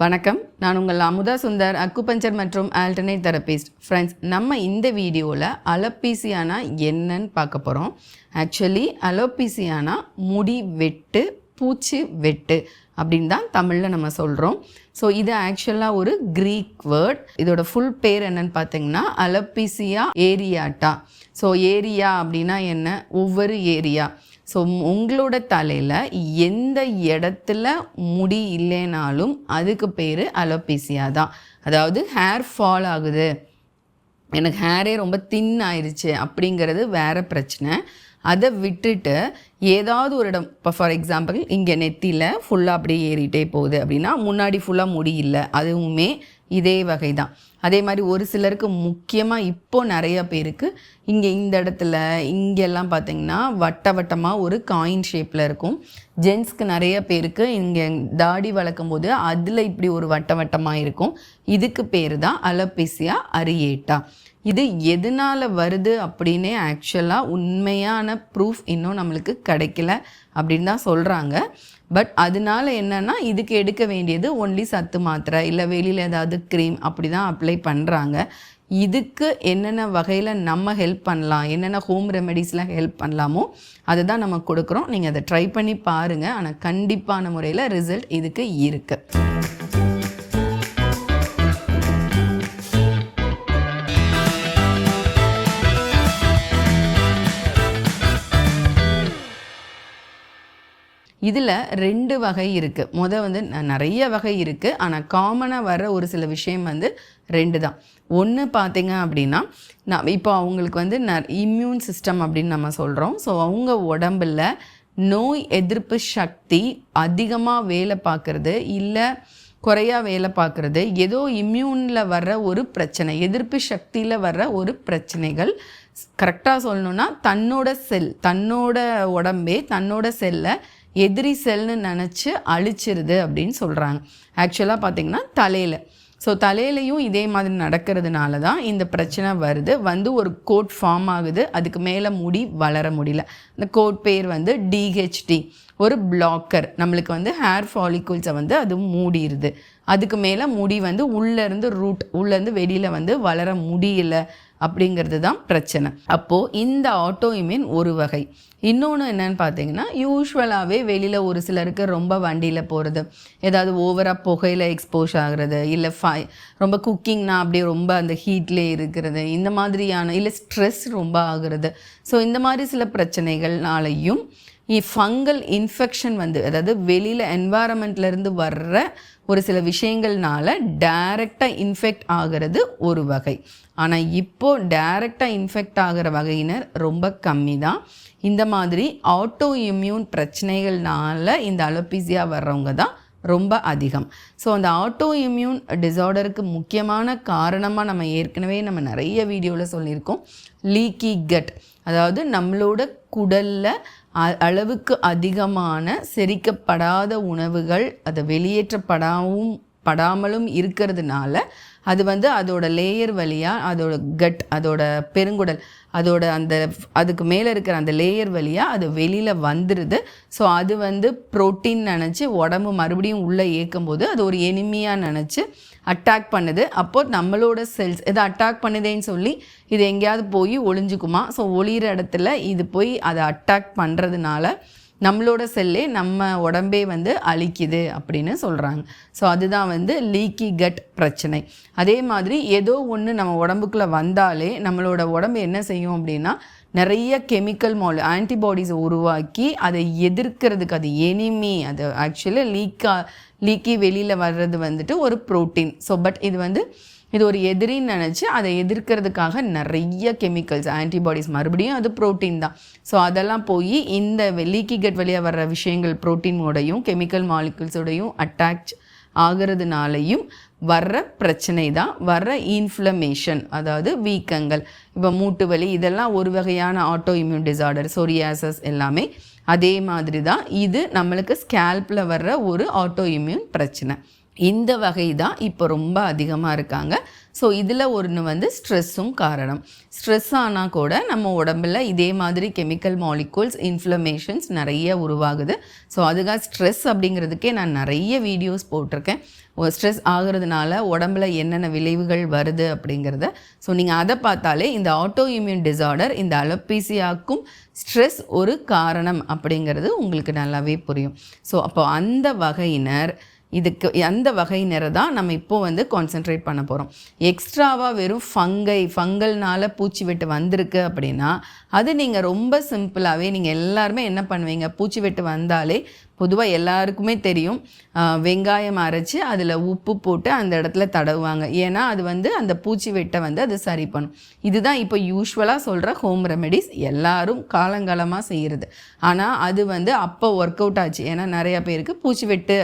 வணக்கம். நான் உங்கள் அமுதா சுந்தர் அக்குபஞ்சர் மற்றும் ஆல்டர்னேட் தெரபிஸ்ட் ஃப்ரெண்ட்ஸ் நம்ம இந்த வீடியோவில் அலோபீசியானா என்னன்னு பார்க்க போகிறோம் ஆக்சுவலி அலோபீசியானா முடி வெட்டு பூச்சி வெட்டு அப்படின்னு தான் தமிழில் நம்ம சொல்கிறோம் ஸோ இது ஆக்சுவலாக ஒரு க்ரீக் வேர்ட் இதோட ஃபுல் பேர் என்னன்னு பார்த்தீங்கன்னா அலப்பிசியா ஏரியாட்டா. ஸோ ஏரியா அப்படின்னா என்ன? ஒவ்வொரு ஏரியா. ஸோ உங்களோட தலையில் எந்த இடத்துல முடி இல்லைனாலும் அதுக்கு பேர் அலோபீசியா தான். அதாவது ஹேர் ஃபால் ஆகுது. எனக்கு ஹேரே ரொம்ப தின் ஆயிடுச்சு அப்படிங்கிறது வேறு பிரச்சனை. அதை விட்டுட்டு ஏதாவது ஒரு இடம் இப்போ ஃபார் எக்ஸாம்பிள் இங்கே நெத்தியில் ஃபுல்லாக அப்படியே ஏறிட்டே போகுது அப்படின்னா முன்னாடி ஃபுல்லாக முடி இல்லை. அதுவுமே இதே வகை தான். அதே மாதிரி ஒரு சிலருக்கு முக்கியமாக இப்போது நிறைய பேருக்கு இங்கே இந்த இடத்துல இங்கெல்லாம் பார்த்தீங்கன்னா வட்ட வட்டமாக ஒரு காயின் ஷேப்பில் இருக்கும். ஜென்ஸ்க்கு நிறைய பேருக்கு இங்கே தாடி வளர்க்கும் போது அதில் இப்படி ஒரு வட்ட வட்டமாக இருக்கும். இதுக்கு பேர் தான் அலபிசியா அரியேட்டா இது எதனால் வருது அப்படின்னே ஆக்சுவலாக உண்மையான ப்ரூஃப் இன்னும் நம்மளுக்கு கிடைக்கல அப்படின்னு தான் சொல்கிறாங்க பட் அதனால என்னன்னா இதுக்கு எடுக்க வேண்டியது ஒன்லி சத்து மாத்திரை இல்லை வெளியில் ஏதாவது க்ரீம் அப்படி தான் அப்ளை பண்ணுறாங்க இதுக்கு என்னென்ன வகையில் நம்ம ஹெல்ப் பண்ணலாம் என்னென்ன ஹோம் ரெமெடிஸ்லாம் ஹெல்ப் பண்ணலாமோ அதை தான் நம்ம கொடுக்குறோம். நீங்கள் அதை ட்ரை பண்ணி பாருங்கள் ஆனால் கண்டிப்பான முறையில் ரிசல்ட் இதுக்கு இருக்குது இதில் ரெண்டு வகை இருக்குது முத வந்து ந- நிறைய வகை இருக்குது ஆனால் காமனாக வர ஒரு சில விஷயம் வந்து ரெண்டு தான். ஒன்று பார்த்தீங்க அப்படின்னா நான் இப்போ அவங்களுக்கு வந்து ந இம்யூன் சிஸ்டம் அப்படின்னு நம்ம சொல்கிறோம் ஸோ அவங்க உடம்புல நோய் எதிர்ப்பு சக்தி அதிகமாக வேலை பார்க்குறது இல்லை குறையாக வேலை பார்க்குறது ஏதோ இம்யூனில் வர்ற ஒரு பிரச்சனை எதிர்ப்பு சக்தியில் வர்ற ஒரு பிரச்சனைகள். கரெக்டாக சொல்லணுன்னா தன்னோட செல் தன்னோட உடம்பே தன்னோட செல்லை எதிரி செல்னு நினச்சி அழிச்சிருது அப்படின்னு சொல்கிறாங்க ஆக்சுவலாக பார்த்தீங்கன்னா தலையில். ஸோ தலையிலையும் இதே மாதிரி நடக்கிறதுனால தான் இந்த பிரச்சனை வருது. வந்து ஒரு கோட் ஃபார்ம் ஆகுது. அதுக்கு மேலே முடி வளர முடியல. அந்த கோட் பேர் வந்து டிஹெச்டி ஒரு பிளாக்கர் நம்மளுக்கு வந்து ஹேர் ஃபாலிகூல்ஸை வந்து அது மூடிடுது அதுக்கு மேலே முடி வந்து உள்ளேருந்து ரூட் உள்ளேருந்து வெளியில் வந்து வளர முடியல. அப்படிங்கிறது தான் பிரச்சனை. அப்போது இந்த ஆட்டோ இம்யூன் ஒரு வகை. இன்னொன்று என்னன்னு பார்த்தீங்கன்னா யூஸ்வலாகவே வெளியில் ஒரு சிலருக்கு ரொம்ப வண்டியில் போகிறது ஏதாவது ஓவராக புகையில் எக்ஸ்போஸ் ஆகுறது இல்லை ஃபை ரொம்ப குக்கிங்னா அப்படியே ரொம்ப அந்த ஹீட்லேயே இருக்கிறது இந்த மாதிரியான இல்லை ஸ்ட்ரெஸ் ரொம்ப ஆகிறது. ஸோ இந்த மாதிரி சில பிரச்சனைகள்னாலையும் ஃபங்கல் இன்ஃபெக்ஷன் வந்து அதாவது வெளியில் என்வாரன்மெண்ட்லேருந்து வர்ற ஒரு சில விஷயங்கள்னால டைரெக்டாக இன்ஃபெக்ட் ஆகிறது ஒரு வகை. ஆனால் இப்போ டைரெக்டாக இன்ஃபெக்ட் ஆகிற வகையினர் ரொம்ப கம்மி தான் இந்த மாதிரி ஆட்டோ இம்யூன் பிரச்சனைகள்னால இந்த அலோபீசியா வர்றவங்க தான் ரொம்ப அதிகம். ஸோ அந்த ஆட்டோ இம்யூன் டிசார்டருக்கு முக்கியமான காரணமாக நம்ம ஏற்கனவே நம்ம நிறைய வீடியோவில் சொல்லியிருக்கோம். லீக்கி கட் அதாவது நம்மளோட குடலில் அளவுக்கு அதிகமான செரிக்கப்படாத உணவுகள் அதை வெளியேற்றப்படாவும் படாமலும் இருக்கிறதுனால அது வந்து அதோட லேயர் வழியாக அதோட கட் அதோட பெருங்குடல் அதோட அந்த அதுக்கு மேலே இருக்கிற அந்த லேயர் வழியாக அது வெளியில் வந்துடுது ஸோ அது வந்து புரோட்டீன் நினச்சி உடம்பு மறுபடியும் உள்ளே இயக்கும்போது அது ஒரு எனிமையாக நினச்சி அட்டாக் பண்ணுது. அப்போது நம்மளோட செல்ஸ் இதை அட்டாக் பண்ணுதேன்னு சொல்லி இது எங்கேயாவது போய் ஒளிஞ்சுக்குமா? ஸோ ஒளிகிற இடத்துல இது போய் அதை அட்டாக் பண்ணுறதுனால நம்மளோட செல்லே நம்ம உடம்பே வந்து அழிக்குது அப்படின்னு சொல்கிறாங்க ஸோ அதுதான் வந்து லீக்கி கட் பிரச்சனை. அதே மாதிரி ஏதோ ஒன்று நம்ம உடம்புக்குள்ளே வந்தாலே நம்மளோட உடம்பு என்ன செய்யும் அப்படின்னா நிறைய கெமிக்கல் மால் ஆன்டிபாடிஸை உருவாக்கி அதை எதிர்க்கிறதுக்கு அது எனிமி அது ஆக்சுவலி லீக்கா லீக்கி வெளியில் வர்றது வந்துட்டு ஒரு ப்ரோட்டீன் ஸோ பட் இது வந்து இது ஒரு எதிரின்னு நினச்சி அதை எதிர்க்கிறதுக்காக நிறைய கெமிக்கல்ஸ் ஆன்டிபாடிஸ் மறுபடியும் அது புரோட்டீன் தான். ஸோ அதெல்லாம் போய் இந்த லீக்கி கட் வழியாக வர்ற விஷயங்கள் புரோட்டீனோடையும் கெமிக்கல் மாலிகுல்ஸோடையும் அட்டாச் ஆகிறதுனாலையும் வர்ற பிரச்சனை தான் வர்ற இன்ஃப்ளமேஷன் அதாவது வீக்கங்கள். இப்போ மூட்டு வலி இதெல்லாம் ஒரு வகையான ஆட்டோ இம்யூன் டிசார்டர் சொரியாசஸ் எல்லாமே அதே மாதிரி தான். இது நம்மளுக்கு ஸ்கேல்பில் வர்ற ஒரு ஆட்டோ இம்யூன் பிரச்சனை. இந்த வகை தான் இப்போ ரொம்ப அதிகமாக இருக்காங்க. ஸோ இதில் ஒன்று வந்து ஸ்ட்ரெஸ்ஸும் காரணம். ஸ்ட்ரெஸ் ஆனால் கூட நம்ம உடம்புல இதே மாதிரி கெமிக்கல் மாலிகூல்ஸ் இன்ஃப்ளமேஷன்ஸ் நிறைய உருவாகுது. ஸோ அதுக்காக ஸ்ட்ரெஸ் அப்படிங்கிறதுக்கே நான் நிறைய வீடியோஸ் போட்டிருக்கேன். ஸ்ட்ரெஸ் ஆகிறதுனால உடம்புல என்னென்ன விளைவுகள் வருது அப்படிங்கிறத. ஸோ நீங்கள் அதை பார்த்தாலே இந்த ஆட்டோ இம்யூன் டிசார்டர் இந்த அலப்பீசியாக்கும் ஸ்ட்ரெஸ் ஒரு காரணம் அப்படிங்கிறது உங்களுக்கு நல்லாவே புரியும். ஸோ அப்போ அந்த வகையினர் இதுக்கு அந்த வகையினரை தான் நம்ம இப்போ வந்து கான்சென்ட்ரேட் பண்ண போகிறோம் எக்ஸ்ட்ராவாக வெறும் ஃபங்கை ஃபங்கல்னால பூச்சி வெட்டு வந்திருக்கு அப்படின்னா அது நீங்கள் ரொம்ப சிம்பிளாகவே நீங்கள் எல்லாருமே என்ன பண்ணுவீங்க? பூச்சி வெட்டு வந்தாலே பொதுவாக எல்லாருக்குமே தெரியும். வெங்காயம் அரைச்சி அதில் உப்பு போட்டு அந்த இடத்துல தடவுவாங்க. ஏன்னா அது வந்து அந்த பூச்சி வெட்டை வந்து அது சரி பண்ணும். இதுதான் இப்போ யூஸ்வலாக சொல்கிற ஹோம் ரெமெடிஸ் எல்லாரும் காலங்காலமாக செய்கிறது ஆனால் அது வந்து அப்போ ஒர்க் அவுட் ஆச்சு. ஏன்னா நிறையா பேருக்கு பூச்சி வெட்டு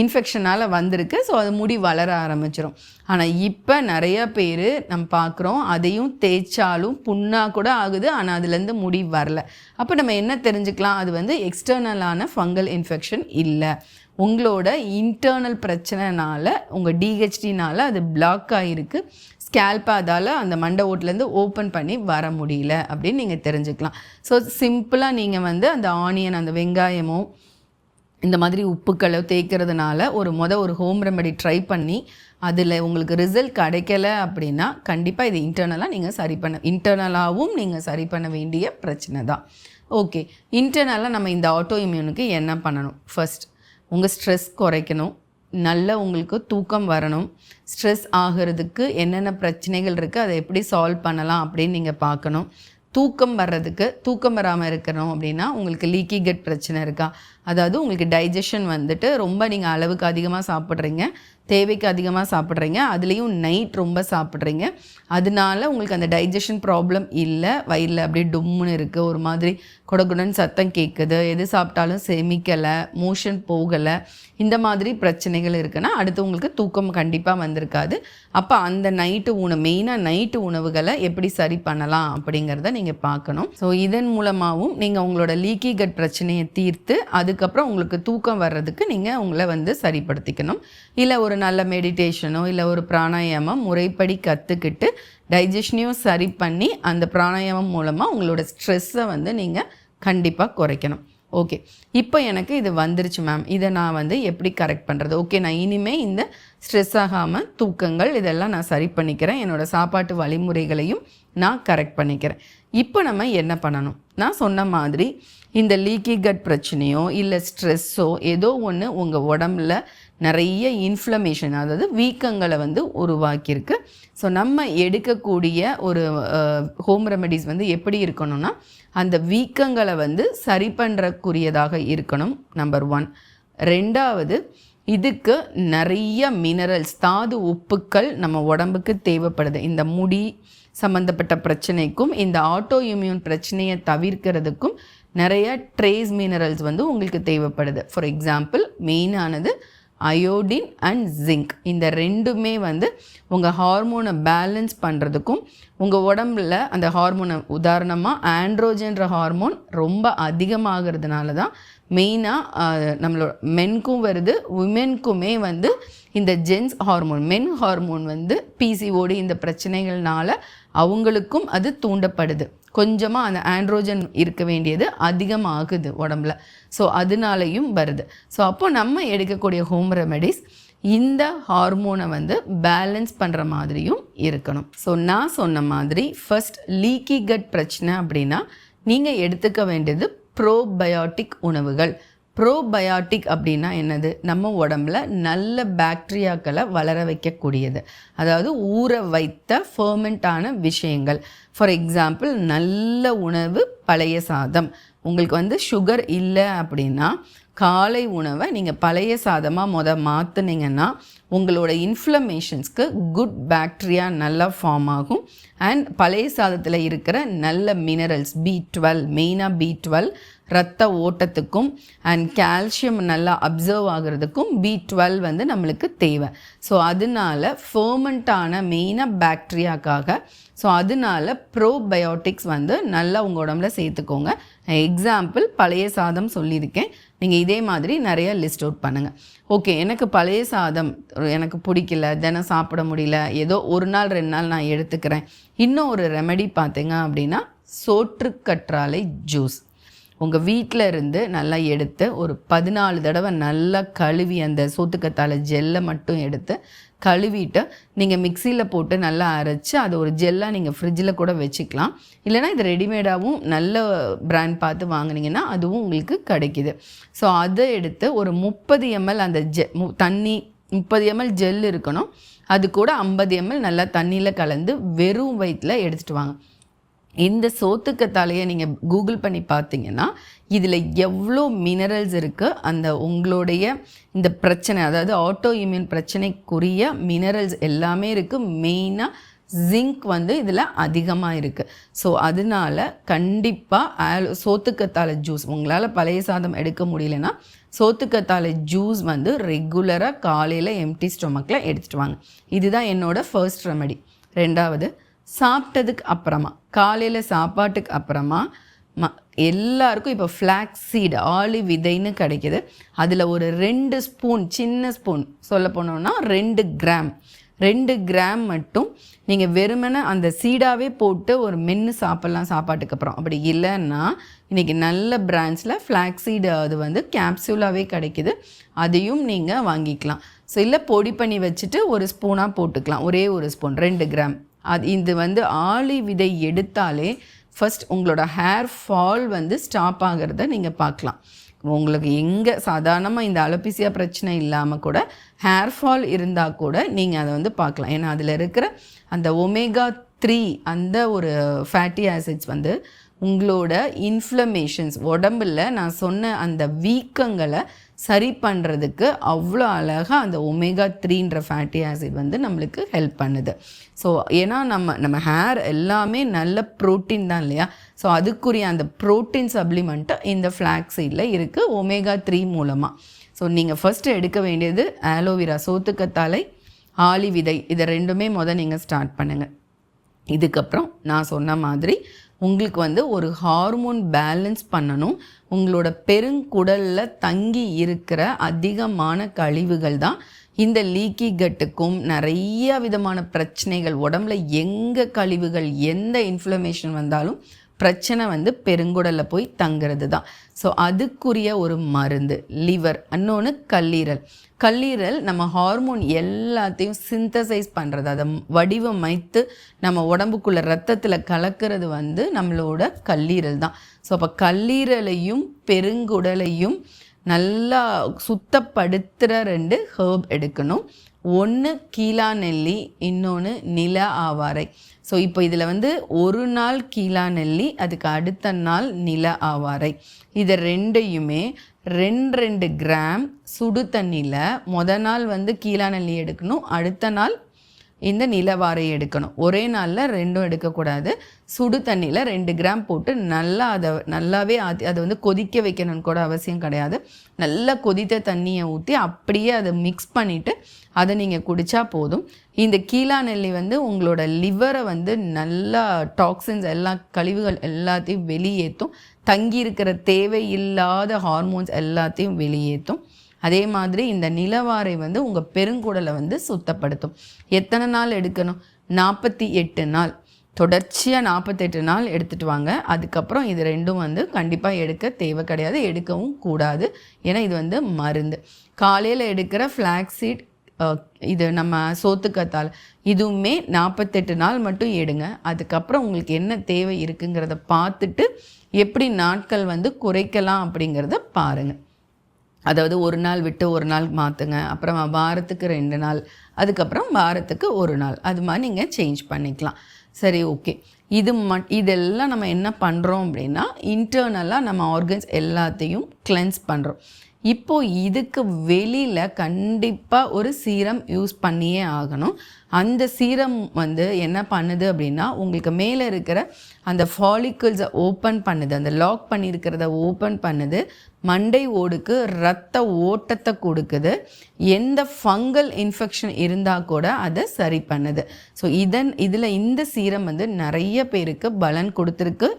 இன்ஃபெக்ஷனால் வந்திருக்கு. ஸோ அது முடி வளர ஆரம்பிச்சிடும் ஆனால் இப்போ நிறைய பேர் நம்ம பார்க்குறோம் அதையும் தேய்ச்சாலும் புண்ணாக கூட ஆகுது. ஆனால் அதுலேருந்து முடி வரல. அப்போ நம்ம என்ன தெரிஞ்சுக்கலாம்? அது வந்து எக்ஸ்டர்னலான ஃபங்கல் இன்ஃபெக்ஷன் இல்லை. உங்களோட இன்டர்னல் பிரச்சனைனால உங்கள் டிஹெச்டினால் அது பிளாக் ஆகிருக்கு ஸ்கேல்பா அதால் அந்த மண்டை ஓட்டிலேருந்து ஓப்பன் பண்ணி வர முடியல அப்படின்னு நீங்கள் தெரிஞ்சுக்கலாம். ஸோ சிம்பிளாக நீங்கள் வந்து அந்த ஆனியன் அந்த வெங்காயமோ இந்த மாதிரி உப்புக்களை தேய்க்கிறதுனால ஒரு மொதல் ஒரு ஹோம் ரெமெடி ட்ரை பண்ணி அதில் உங்களுக்கு ரிசல்ட் கிடைக்கல அப்படின்னா கண்டிப்பாக இது இன்டர்னலாக நீங்கள் சரி பண்ண இன்டர்னலாகவும் நீங்கள் சரி பண்ண வேண்டிய பிரச்சனை தான். ஓகே இன்டர்னலாக நம்ம இந்த ஆட்டோ இம்யூனுக்கு என்ன பண்ணணும்? ஃபஸ்ட் உங்கள் ஸ்ட்ரெஸ் குறைக்கணும். நல்ல உங்களுக்கு தூக்கம் வரணும். ஸ்ட்ரெஸ் ஆகிறதுக்கு என்னென்ன பிரச்சனைகள் இருக்குது அதை எப்படி சால்வ் பண்ணலாம் அப்படின்னு நீங்கள் பார்க்கணும். தூக்கம் வர்றதுக்கு தூக்கம் வராமல் இருக்கணும் அப்படின்னா உங்களுக்கு லீக்கி கட் பிரச்சனை இருக்கா? அதாவது உங்களுக்கு டைஜஷன் வந்துட்டு ரொம்ப நீங்கள் அளவுக்கு அதிகமாக சாப்பிட்றீங்க. தேவைக்கு அதிகமாக சாப்பிட்றீங்க. அதுலேயும் நைட் ரொம்ப சாப்பிட்றீங்க. அதனால உங்களுக்கு அந்த டைஜஷன் ப்ராப்ளம் இல்லை. வயிறில் அப்படியே டும்முன்னு இருக்குது ஒரு மாதிரி குடகுடன் சத்தம் கேட்குது எது சாப்பிட்டாலும் செமிக்கலை. மோஷன் போகலை. இந்த மாதிரி பிரச்சனைகள் இருக்குன்னா அடுத்து உங்களுக்கு தூக்கம் கண்டிப்பாக வந்திருக்காது. அப்போ அந்த நைட்டு உணவு மெயினாக நைட்டு உணவுகளை எப்படி சரி பண்ணலாம் அப்படிங்கிறத நீங்கள் பார்க்கணும். ஸோ இதன் மூலமாகவும் நீங்கள் உங்களோட லீக்கி கட் பிரச்சனையை தீர்த்து அதுக்கப்புறம் உங்களுக்கு தூக்கம் வர்றதுக்கு நீங்கள் உங்களை வந்து சரிப்படுத்திக்கணும். இல்லை ஒரு நல்ல மெடிடேஷனோ இல்லை ஒரு பிராணாயாமம் முறைப்படி கற்றுக்கிட்டு டைஜஷனையும் சரி பண்ணி அந்த பிராணாயாமம் மூலமாக உங்களோட ஸ்ட்ரெஸ்ஸை வந்து நீங்கள் கண்டிப்பாக குறைக்கணும். ஓகே இப்போ எனக்கு இது வந்துருச்சு மேம் இதை நான் வந்து எப்படி கரெக்ட் பண்ணுறது ஓகே நான் இனிமேல் இந்த ஸ்ட்ரெஸ் ஆகாமல் தூக்கங்கள் இதெல்லாம் நான் சரி பண்ணிக்கிறேன். என்னோடய சாப்பாட்டு வழிமுறைகளையும் நான் கரெக்ட் பண்ணிக்கிறேன். இப்போ நம்ம என்ன பண்ணணும்? நான் சொன்ன மாதிரி இந்த லீக்கி கட் பிரச்சனையோ இல்லை ஸ்ட்ரெஸ்ஸோ ஏதோ ஒன்று உங்கள் உடம்புல நிறைய இன்ஃப்ளமேஷன் அதாவது வீக்கங்களை வந்து உருவாக்கியிருக்கு. ஸோ நம்ம எடுக்கக்கூடிய ஒரு ஹோம் ரெமெடிஸ் வந்து எப்படி இருக்கணும்னா அந்த வீக்கங்களை வந்து சரி பண்ணுறக்குரியதாக இருக்கணும் நம்பர் ஒன் ரெண்டாவது இதுக்கு நிறைய மினரல்ஸ் தாது உப்புக்கள் நம்ம உடம்புக்கு தேவைப்படுது. இந்த முடி சம்மந்தப்பட்ட பிரச்சனைக்கும் இந்த ஆட்டோ இம்யூன் பிரச்சனையை தவிர்க்கிறதுக்கும் நிறைய ட்ரேஸ் மினரல்ஸ் வந்து உங்களுக்கு தேவைப்படுது. ஃபார் எக்ஸாம்பிள் மெயினானது அயோடின் அண்ட் ஜிங்க் இந்த ரெண்டுமே வந்து உங்கள் ஹார்மோனை பேலன்ஸ் பண்ணுறதுக்கும் உங்கள் உடம்புல அந்த ஹார்மோனை உதாரணமாக ஆண்ட்ரோஜன்ற ஹார்மோன் ரொம்ப அதிகமாகிறதுனால தான் மெயினாக நம்மளோட மென்க்கும் வருது உமென்க்குமே வந்து இந்த ஜென்ஸ் ஹார்மோன் மென் ஹார்மோன் வந்து பிசிஓடி இந்த பிரச்சனைகள்னால அவங்களுக்கும் அது தூண்டப்படுது. கொஞ்சமாக அந்த ஆண்ட்ரோஜன் இருக்க வேண்டியது அதிகமாகுது உடம்புல. ஸோ அதனாலையும் வருது. ஸோ அப்போ நம்ம எடுக்கக்கூடிய ஹோம் ரெமெடிஸ் இந்த ஹார்மோனை வந்து பேலன்ஸ் பண்ணுற மாதிரியும் இருக்கணும். ஸோ நான் சொன்ன மாதிரி ஃபஸ்ட் லீக்கி கட் பிரச்சனை அப்படின்னா நீங்கள் எடுத்துக்க வேண்டியது ப்ரோபயோட்டிக் உணவுகள். ப்ரோபயாட்டிக் அப்படின்னா என்னது? நம்ம உடம்புல நல்ல பாக்டீரியாக்களை வளர வைக்கக்கூடியது. அதாவது ஊற வைத்த ஃபர்மெண்ட்டான விஷயங்கள். ஃபார் எக்ஸாம்பிள் நல்ல உணவு பழைய சாதம். உங்களுக்கு வந்து சுகர் இல்லை அப்படின்னா காலை உணவை நீங்கள் பழைய சாதமாக முத மாற்றினீங்கன்னா உங்களோட இன்ஃப்ளமேஷன்ஸ்க்கு குட் பாக்டீரியா நல்லா ஃபார்ம் ஆகும். அண்ட் பழைய சாதத்தில் இருக்கிற நல்ல மினரல்ஸ் பி டுவெல் மெயினாக பி டுவெல் ரத்த ஓட்டத்துக்கும் அண்ட் கால்சியம் நல்லா அப்சர்வ் ஆகிறதுக்கும் பி டுவெல் வந்து நம்மளுக்கு தேவை. ஸோ அதனால ஃபர்மெண்ட்டான மெயினாக பாக்டீரியாக்காக ஸோ அதனால ப்ரோபயோட்டிக்ஸ் வந்து நல்லா உங்கள் உடம்புல சேர்த்துக்கோங்க. எக்ஸாம்பிள் பழைய சாதம் சொல்லியிருக்கேன். நீங்கள் இதே மாதிரி நிறைய லிஸ்ட் அவுட் பண்ணுங்கள் ஓகே எனக்கு பழைய சாதம் எனக்கு பிடிக்கல தினம் சாப்பிட முடியல ஏதோ ஒரு நாள் ரெண்டு நாள் நான் எடுத்துக்கிறேன். இன்னும் ஒரு ரெமெடி பார்த்தீங்க அப்படின்னா சோற்றுக்கற்றாழை ஜூஸ் உங்கள் வீட்டில் இருந்து நல்லா எடுத்து ஒரு பதினாலு தடவை நல்லா கழுவி அந்த சோத்துக்கத்தாழை ஜெல்லை மட்டும் எடுத்து கழுவிட்டு நீங்கள் மிக்சியில் போட்டு நல்லா அரைச்சி அதை ஒரு ஜெல்லாக நீங்கள் ஃப்ரிட்ஜில் கூட வச்சுக்கலாம். இல்லைனா இது ரெடிமேடாகவும் நல்ல பிராண்ட் பார்த்து வாங்கினீங்கன்னா அதுவும் உங்களுக்கு கிடைக்கிது. ஸோ அதை எடுத்து ஒரு முப்பது எம்எல் அந்த ஜெ தண்ணி முப்பது எம்எல் ஜெல் இருக்கணும். அது கூட ஐம்பது எம்எல் நல்லா தண்ணியில் கலந்து வெறும் வயிற்றில் எடுத்துகிட்டு வாங்க. இந்த சோத்துக்கத்தாலேயே நீங்கள் கூகுள் பண்ணி பார்த்தீங்கன்னா இதில் எவ்வளோ மினரல்ஸ் இருக்குது அந்த உங்களுடைய இந்த பிரச்சனை அதாவது ஆட்டோ இம்யூன் பிரச்சனைக்குரிய மினரல்ஸ் எல்லாமே இருக்குது மெயினாக ஜிங்க் வந்து இதில் அதிகமாக இருக்குது ஸோ அதனால கண்டிப்பாக ஆல் சோத்துக்கத்தாழை ஜூஸ் உங்களால் பழைய சாதம் எடுக்க முடியலன்னா சோத்துக்கத்தாழை ஜூஸ் வந்து ரெகுலராக காலையில் எம்டி ஸ்டொமக்கில் எடுத்துகிட்டு வாங்க. இதுதான் என்னோடய ஃபர்ஸ்ட் ரெமெடி ரெண்டாவது சாப்பிட்டதுக்கு அப்புறமா காலையில் சாப்பாட்டுக்கு அப்புறமா ம எல்லாருக்கும் இப்போ ஃப்ளாக்ஸ் சீடு ஆலி விதைன்னு கிடைக்கிது. அதில் ஒரு ரெண்டு ஸ்பூன் சின்ன ஸ்பூன் சொல்ல போனோம்னா ரெண்டு கிராம். ரெண்டு கிராம் மட்டும் நீங்கள் வெறுமனே அந்த சீடாகவே போட்டு ஒரு மென்று சாப்பிட்லாம் சாப்பாட்டுக்கு அப்புறம். அப்படி இல்லைன்னா இன்றைக்கி நல்ல பிராண்ட்ஸில் ஃப்ளாக் சீடு அது வந்து கேப்சூலாகவே கிடைக்கிது. அதையும் நீங்கள் வாங்கிக்கலாம். ஸோ இல்லை பொடி பண்ணி வச்சுட்டு ஒரு ஸ்பூனாக போட்டுக்கலாம். ஒரே ஒரு ஸ்பூன் ரெண்டு கிராம். அது இது வந்து ஆளி விதை எடுத்தாலே ஃபஸ்ட் உங்களோட ஹேர் ஃபால் வந்து ஸ்டாப் ஆகிறத நீங்கள் பார்க்கலாம். உங்களுக்கு எங்கே சாதாரணமாக இந்த அலோபிசியா பிரச்சனை இல்லாமல் கூட ஹேர் ஃபால் இருந்தால் கூட நீங்கள் அதை வந்து பார்க்கலாம். ஏன்னா அதில் இருக்கிற அந்த ஒமேகா த்ரீ அந்த ஒரு ஃபேட்டி ஆசிட்ஸ் வந்து உங்களோட இன்ஃப்ளமேஷன்ஸ் உடம்பில் நான் சொன்ன அந்த வீக்கங்களை சரி பண்ணுறதுக்கு அவ்வளோ அழகாக அந்த ஒமேகா த்ரீன்ற ஃபேட்டி ஆசிட் வந்து நம்மளுக்கு ஹெல்ப் பண்ணுது. ஸோ ஏன்னா நம்ம நம்ம ஹேர் எல்லாமே நல்ல ப்ரோட்டீன் தான் இல்லையா? ஸோ அதுக்குரிய அந்த ப்ரோட்டீன் சப்ளிமெண்ட்டு இந்த ஃப்ளாக் சீடில் இருக்குது ஒமேகா த்ரீ மூலமாக ஸோ நீங்கள் ஃபஸ்ட்டு எடுக்க வேண்டியது ஆலோவிரா சோத்துக்கத்தாலை ஆலி விதை இதை ரெண்டுமே மொதல் நீங்கள் ஸ்டார்ட் பண்ணுங்கள் இதுக்கப்புறம் நான் சொன்ன மாதிரி உங்களுக்கு வந்து ஒரு ஹார்மோன் பேலன்ஸ் பண்ணணும். உங்களோட பெருங்குடலில் தங்கி இருக்கிற அதிகமான கழிவுகள் தான் இந்த லீக்கி கட்டுக்கும் நிறைய விதமான பிரச்சனைகள் உடம்புல எங்கே கழிவுகள் எந்த இன்ஃப்ளமேஷன் வந்தாலும் பிரச்சனை வந்து பெருங்குடலில் போய் தங்குறது தான் ஸோ அதுக்குரிய ஒரு மருந்து லிவர் இன்னொன்று கல்லீரல். கல்லீரல் நம்ம ஹார்மோன் எல்லாத்தையும் சிந்தசைஸ் பண்ணுறது அதை வடிவமைத்து நம்ம உடம்புக்குள்ள ரத்தத்தில் கலக்கிறது வந்து நம்மளோட கல்லீரல் தான் ஸோ அப்போ கல்லீரலையும் பெருங்குடலையும் நல்லா சுத்தப்படுத்துகிற ரெண்டு ஹேர்ப் எடுக்கணும். ஒன்று கீழா நெல்லி இன்னொன்று நில ஆவாரை. ஸோ இப்போ இதில் வந்து ஒரு நாள் கீழா நெல்லி அதுக்கு அடுத்த நாள் நில ஆவாரை. இதை ரெண்டையுமே ரெண்டு ரெண்டு கிராம் சுடு தண்ணியில் மொத நாள் வந்து கீழா நெல்லி எடுக்கணும் அடுத்த நாள் இந்த நிலவாரை எடுக்கணும். ஒரே நாளில் ரெண்டும் எடுக்கக்கூடாது. சுடு தண்ணியில் ரெண்டு கிராம் போட்டு நல்லா அதை நல்லாவே ஆற்றி அதை வந்து கொதிக்க வைக்கணும்னு கூட அவசியம் கிடையாது. நல்லா கொதித்த தண்ணியை ஊற்றி அப்படியே அதை மிக்ஸ் பண்ணிவிட்டு அதை நீங்கள் குடித்தா போதும். இந்த கீழா நெல்லி வந்து உங்களோட லிவரை வந்து நல்லா டாக்ஸின்ஸ் எல்லா கழிவுகள் எல்லாத்தையும் வெளியேற்றும் தங்கி இருக்கிற தேவையில்லாத ஹார்மோன்ஸ் எல்லாத்தையும் வெளியேற்றும் அதே மாதிரி இந்த நிலவாரை வந்து உங்கள் பெருங்குடலை வந்து சுத்தப்படுத்தும். எத்தனை நாள் எடுக்கணும்? நாற்பத்தி எட்டு நாள். தொடர்ச்சியாக நாற்பத்தெட்டு நாள் எடுத்துகிட்டு வாங்க. அதுக்கப்புறம் இது ரெண்டும் வந்து கண்டிப்பாக எடுக்க தேவை கிடையாது. எடுக்கவும் கூடாது. ஏன்னா இது வந்து மருந்து. காலையில் எடுக்கிற ஃப்ளாக்ஸீட் இது நம்ம சோத்துக்கத்தால். இதுவுமே நாற்பத்தெட்டு நாள் மட்டும் எடுங்க. அதுக்கப்புறம் உங்களுக்கு என்ன தேவை இருக்குங்கிறத பார்த்துட்டு எப்படி நாட்கள் வந்து குறைக்கலாம் அப்படிங்கிறத பாருங்கள் அதாவது ஒரு நாள் விட்டு ஒரு நாள் மாற்றுங்க அப்புறம் வாரத்துக்கு ரெண்டு நாள். அதுக்கப்புறம் வாரத்துக்கு ஒரு நாள். அது மாதிரி நீங்கள் சேஞ்ச் பண்ணிக்கலாம். சரி ஓகே இது மட் இதெல்லாம் நம்ம என்ன பண்ணுறோம் அப்படின்னா இன்டர்னலாக நம்ம ஆர்கன்ஸ் எல்லாத்தையும் கிளென்ஸ் பண்ணுறோம் இப்போ இதுக்கு வெளியில் கண்டிப்பாக ஒரு சீரம் யூஸ் பண்ணியே ஆகணும். அந்த சீரம் வந்து என்ன பண்ணுது அப்படின்னா உங்களுக்கு மேலே இருக்கிற அந்த ஃபாலிக்கிள்ஸை ஓப்பன் பண்ணுது. அந்த லாக் பண்ணியிருக்கிறத ஓப்பன் பண்ணுது. மண்டை ஓடுக்கு ரத்த ஓட்டத்தை கொடுக்குது. எந்த ஃபங்கல் இன்ஃபெக்ஷன் இருந்தால் கூட அதை சரி பண்ணுது. ஸோ இதன் இதில் இந்த சீரம் வந்து நிறைய பேருக்கு பலன் கொடுத்துருக்கு.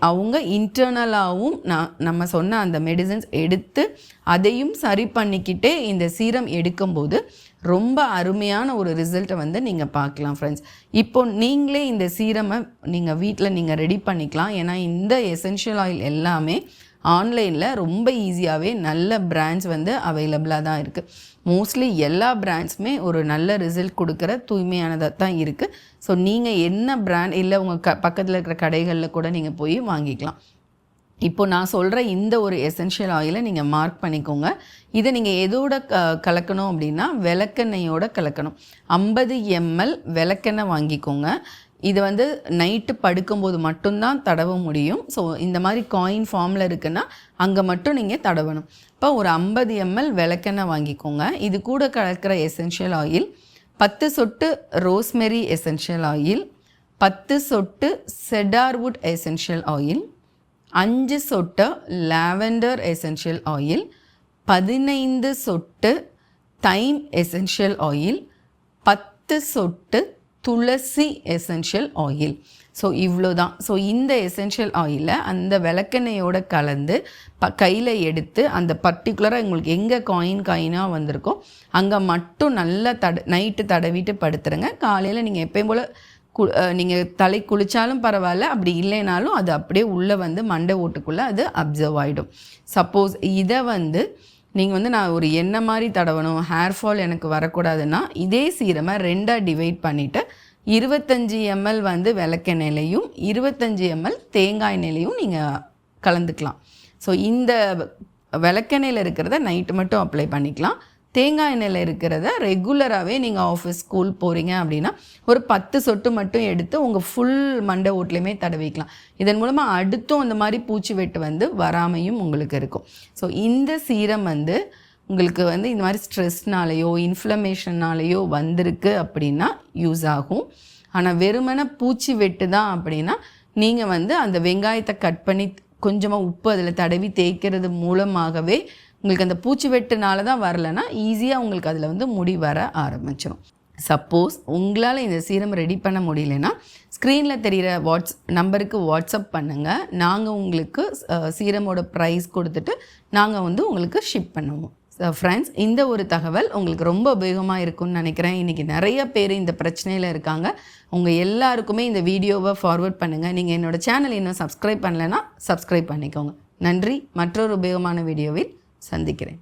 அவங்க இன்டர்னலாகவும் நான் நம்ம சொன்ன அந்த மெடிசன்ஸ் எடுத்து அதையும் சரி பண்ணிக்கிட்டே இந்த சீரம் எடுக்கும்போது ரொம்ப அருமையான ஒரு ரிசல்ட்டை வந்து நீங்கள் பார்க்கலாம் ஃப்ரெண்ட்ஸ் இப்போ நீங்களே இந்த சீரமை நீங்கள் வீட்டில் நீங்கள் ரெடி பண்ணிக்கலாம். ஏன்னா இந்த எசென்ஷியல் ஆயில் எல்லாமே ஆன்லைனில் ரொம்ப ஈஸியாகவே நல்ல பிராண்ட்ஸ் வந்து அவைலபிளாக தான் இருக்குது மோஸ்ட்லி எல்லா பிராண்ட்ஸுமே ஒரு நல்ல ரிசல்ட் கொடுக்குற தூய்மையானதாக தான் இருக்குது ஸோ நீங்கள் என்ன பிராண்ட் இல்லை உங்கள் க பக்கத்தில் இருக்கிற கடைகளில் கூட நீங்கள் போய் வாங்கிக்கலாம். இப்போ நான் சொல்கிற இந்த ஒரு எசென்ஷியல் ஆயிலை நீங்கள் மார்க் பண்ணிக்கோங்க. இதை நீங்கள் எதோட க கலக்கணும் அப்படின்னா விளக்கெண்ணெயோட கலக்கணும். ஐம்பது எம்எல் விளக்கெண்ணெய் வாங்கிக்கோங்க. இது வந்து நைட்டு படுக்கும்போது மட்டும்தான் தடவ முடியும். ஸோ இந்த மாதிரி காயின் ஃபார்மில் இருக்குன்னா அங்கே மட்டும் நீங்கள் தடவணும். இப்போ ஒரு ஐம்பது எம்எல் விளக்கெண்ணெய் வாங்கிக்கோங்க. இது கூட கலக்கிற எசென்ஷியல் ஆயில் பத்து சொட்டு ரோஸ்மெரி எசென்ஷியல் ஆயில் பத்து சொட்டு செடார்வுட் எசென்ஷியல் ஆயில் அஞ்சு சொட்டு லாவெண்டர் எசென்ஷியல் ஆயில் பதினைந்து சொட்டு தைம் எசென்ஷியல் ஆயில் பத்து சொட்டு துளசி எசென்ஷியல் ஆயில் ஸோ இவ்வளோ தான் ஸோ இந்த எசென்ஷியல் ஆயிலை அந்த விளக்கெண்ணையோடு கலந்து ப கையில் எடுத்து அந்த பர்டிகுலராக உங்களுக்கு எங்கே காயின் காயினாக வந்திருக்கோ அங்கே மட்டும் நல்லா தட நைட்டு தடவிட்டு படுத்துருங்க. காலையில் நீங்கள் எப்பயும் போல் கு நீங்கள் தலை குளித்தாலும் பரவாயில்ல அப்படி இல்லைனாலும் அது அப்படியே உள்ளே வந்து மண்டை ஓட்டுக்குள்ளே அது அப்சர்வ் ஆகிடும் சப்போஸ் இதை வந்து நீங்கள் வந்து நான் ஒரு எண்ணெய் மாதிரி தடவணும் ஹேர் ஃபால் எனக்கு வரக்கூடாதுன்னா இதே சீரமை ரெண்டாக டிவைட் பண்ணிவிட்டு இருபத்தஞ்சி எம்எல் வந்து விளக்கெண்ணெயிலையும் இருபத்தஞ்சி எம்எல் தேங்காய் எண்ணெயிலையும் நீங்கள் கலந்துக்கலாம். ஸோ இந்த விளக்கெண்ணெயில் இருக்கிறத நைட்டு மட்டும் அப்ளை பண்ணிக்கலாம். தேங்காய் எண்ணெயில் இருக்கிறத ரெகுலராகவே நீங்கள் ஆஃபீஸ் ஸ்கூல் போகிறீங்க அப்படின்னா ஒரு பத்து சொட்டு மட்டும் எடுத்து உங்கள் ஃபுல் மண்டை ஓட்லேயுமே தடவிக்கலாம். இதன் மூலமாக அடுத்தும் அந்த மாதிரி பூச்சி வெட்டு வந்து வராமையும் உங்களுக்கு இருக்கும். ஸோ இந்த சீரம் வந்து உங்களுக்கு வந்து இந்த மாதிரி ஸ்ட்ரெஸ்னாலேயோ இன்ஃப்ளமேஷன்னாலேயோ வந்திருக்கு அப்படின்னா யூஸ் ஆகும். ஆனால் வெறுமனை பூச்சி வெட்டு தான் அப்படின்னா நீங்கள் வந்து அந்த வெங்காயத்தை கட் பண்ணி கொஞ்சமாக உப்பு அதில் தடவி தேய்க்கிறது மூலமாகவே உங்களுக்கு அந்த பூச்சி வெட்டுனால தான் வரலன்னா ஈஸியாக உங்களுக்கு அதில் வந்து முடி வர ஆரம்பிச்சிடும் சப்போஸ் உங்களால் இந்த சீரம் ரெடி பண்ண முடியலன்னா ஸ்க்ரீனில் தெரிகிற வாட்ஸ் நம்பருக்கு வாட்ஸ்அப் பண்ணுங்கள் நாங்கள் உங்களுக்கு சீரமோட ப்ரைஸ் கொடுத்துட்டு நாங்கள் வந்து உங்களுக்கு ஷிப் பண்ணுவோம். ஃப்ரெண்ட்ஸ் இந்த ஒரு தகவல் உங்களுக்கு ரொம்ப உபயோகமாக இருக்கும்னு நினைக்கிறேன். இன்றைக்கி நிறைய பேர் இந்த பிரச்சனையில் இருக்காங்க. உங்கள் எல்லாருக்குமே இந்த வீடியோவை ஃபார்வர்ட் பண்ணுங்கள் நீங்கள் என்னோடய சேனல் இன்னும் சப்ஸ்கிரைப் பண்ணலைன்னா சப்ஸ்கிரைப் பண்ணிக்கோங்க. நன்றி. மற்றொரு உபயோகமான வீடியோவில் சந்திக்கிறேன்.